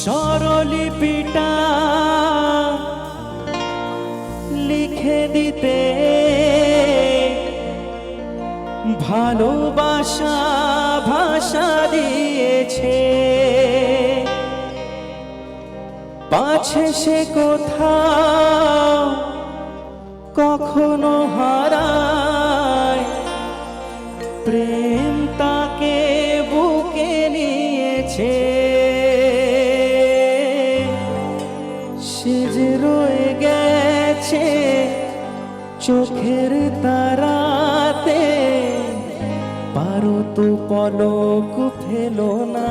স্বরলিপিটা লিখে দিতে ভালোবাসা ভাষা দিয়েছে। পাছে সে কোথাও কখনো হারায় প্রেম। চোখের তারাতে পারো তো পলক ফেলো না।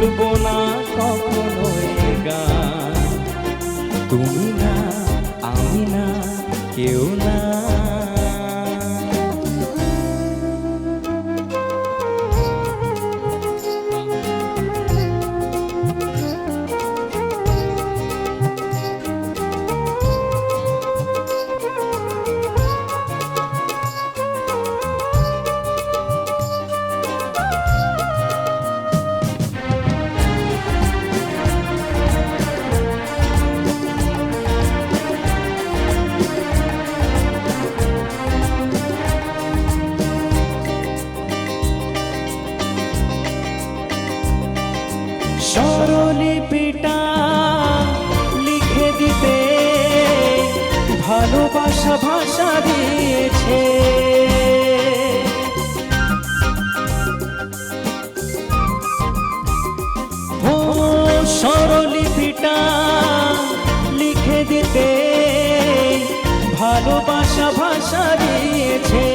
ভুলবো না কখনো এ গান তুমি না আমি না কেউ না। স্বরলিপিটা লিখে দিতে ভালোবাসা ভাষা দিয়েছে। ও স্বরলিপিটা লিখে দিতে ভালোবাসা ভাষা দিয়েছে।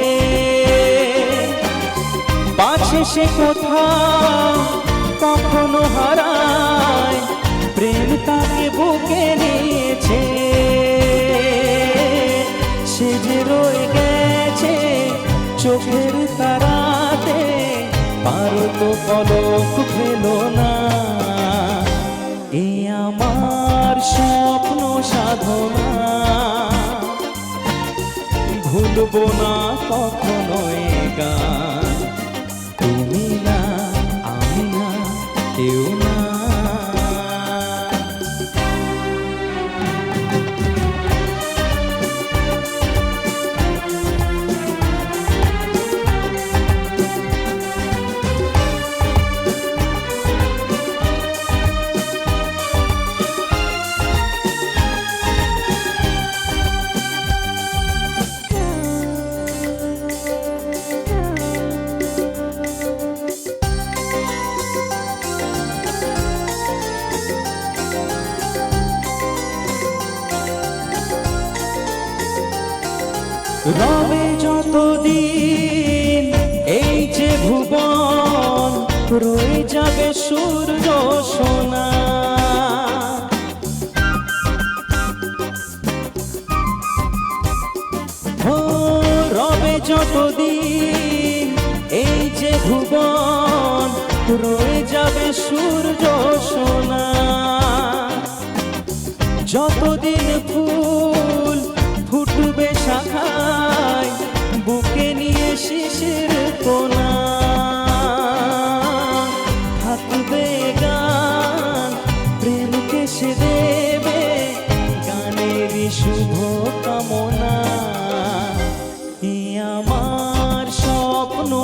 পাছে সে কোথাও কখনো হারায়, প্রেম তাকে বুকে নিয়েছে। সে যে রয়ে গেছে চোখের তারাতে পারো তো পলক ফেলো না। এ আমার স্বপ্ন সাধনা। ভুলবো না কখনো রবে যতদিন এই যে ভুবন, রয়ে যাবে সূর্য সোনা। রবে যতদিন এই যে ভুবন, রয়ে যাবে সূর্য সোনা। যতদিন ফুল ফুটবে শাখায়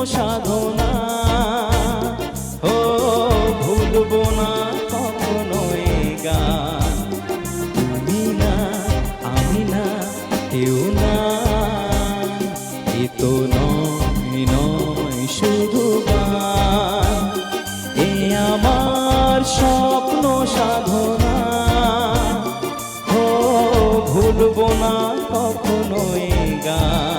সাধনা। ও, ভুলবো না কখনো গান। তুমি না, আমি না, কেউ না। এ তো নয় নয় শুধু এ আমার স্বপ্ন সাধনা। ও, ভুলবো না কখনো গান।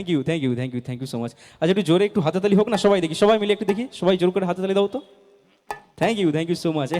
Thank you thank you thank you thank you so much আচ্ছা একটু জোরে একটু হাতাতালি হোক না, সবাই দেখি, সবাই মিলে একটু দেখি, সবাই জোর করে হাতাতালি দাও তো। Thank you thank you so much